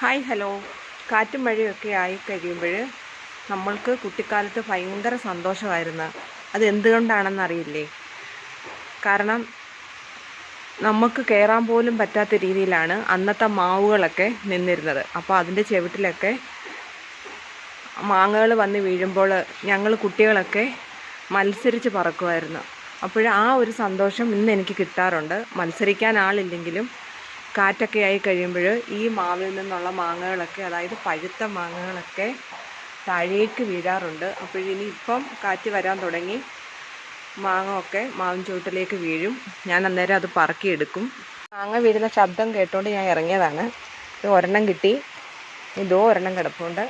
Hi hello. കാറ്റും മഴയൊക്കെ ആയി കഴിയുമ്പോൾ നമ്മൾക്ക് കുട്ടിക്കാലത്ത് ഭയങ്കര സന്തോഷമായിരുന്നു. അത് എന്തുകൊണ്ടാണെന്ന് അറിയില്ലേ കാരണം നമുക്ക് കയറാൻ പോലും പറ്റാത്ത രീതിയിലാണ് അന്നത്തെ മാവുകളൊക്കെ നിന്നിരുന്നത്. അപ്പോൾ അതിന്റെ ചെവിട്ടിലൊക്കെ മാങ്ങകൾ വന്ന് വീഴുമ്പോൾ ഞങ്ങൾ കുട്ടികളൊക്കെ മത്സരിച്ച് പറക്കുമായിരുന്നു. അപ്പോൾ ആ ഒരു സന്തോഷം ഇന്ന് എനിക്ക് കിട്ടാറുണ്ട്. മത്സരിക്കാൻ ആളില്ലെങ്കിലും കാറ്റൊക്കെ ആയി കഴിയുമ്പോൾ ഈ മാവിൽ നിന്നുള്ള മാങ്ങകളൊക്കെ അതായത് പഴുത്ത മാങ്ങകളൊക്കെ താഴേക്ക് വീഴാറുണ്ട്. അപ്പോഴിനി ഇപ്പം കാറ്റ് വരാൻ തുടങ്ങി മാങ്ങ ഒക്കെ മാവിൻ ചുവട്ടിലേക്ക് വീഴും. ഞാൻ അന്നേരം അത് പറക്കിയെടുക്കും. മാങ്ങ വീഴുന്ന ശബ്ദം കേട്ടോണ്ട് ഞാൻ ഇറങ്ങിയതാണ്. ഇത് ഒരെണ്ണം കിട്ടി. ഇതോ ഒരെണ്ണം കിടപ്പുണ്ട്.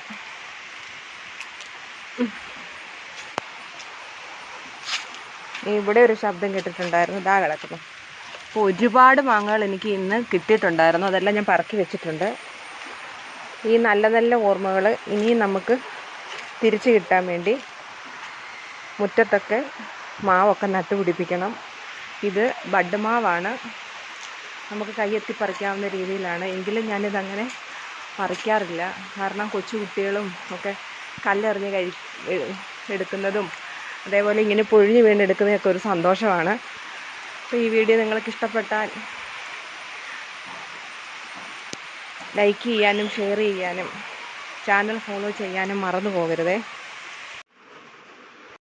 ഇവിടെ ഒരു ശബ്ദം കേട്ടിട്ടുണ്ടായിരുന്നു. ഇതാ കിടക്കുന്നു. അപ്പോൾ ഒരുപാട് മാങ്ങകൾ എനിക്ക് ഇന്ന് കിട്ടിയിട്ടുണ്ടായിരുന്നു. അതെല്ലാം ഞാൻ പറക്കി വെച്ചിട്ടുണ്ട്. ഈ നല്ല നല്ല ഓർമ്മകൾ ഇനിയും നമുക്ക് തിരിച്ചു കിട്ടാൻ വേണ്ടി മുറ്റത്തൊക്കെ മാവൊക്കെ നട്ടുപിടിപ്പിക്കണം ഇത് ബഡ് മാവാണ്. നമുക്ക് കൈയെത്തി പറിക്കാവുന്ന രീതിയിലാണ്. എങ്കിലും ഞാനിതങ്ങനെ പറിക്കാറില്ല. കാരണം കൊച്ചു കുട്ടികളും ഒക്കെ കല്ലെറിഞ്ഞ് കഴി എടുക്കുന്നതും അതേപോലെ ഇങ്ങനെ പൊഴിഞ്ഞ് വീണെടുക്കുന്നതൊക്കെ ഒരു സന്തോഷമാണ്. അപ്പോൾ ഈ വീഡിയോ നിങ്ങൾക്ക് ഇഷ്ടപ്പെട്ടാൽ ലൈക്ക് ചെയ്യാനും ഷെയർ ചെയ്യാനും ചാനൽ ഫോളോ ചെയ്യാനും മറന്നു പോകരുതേ.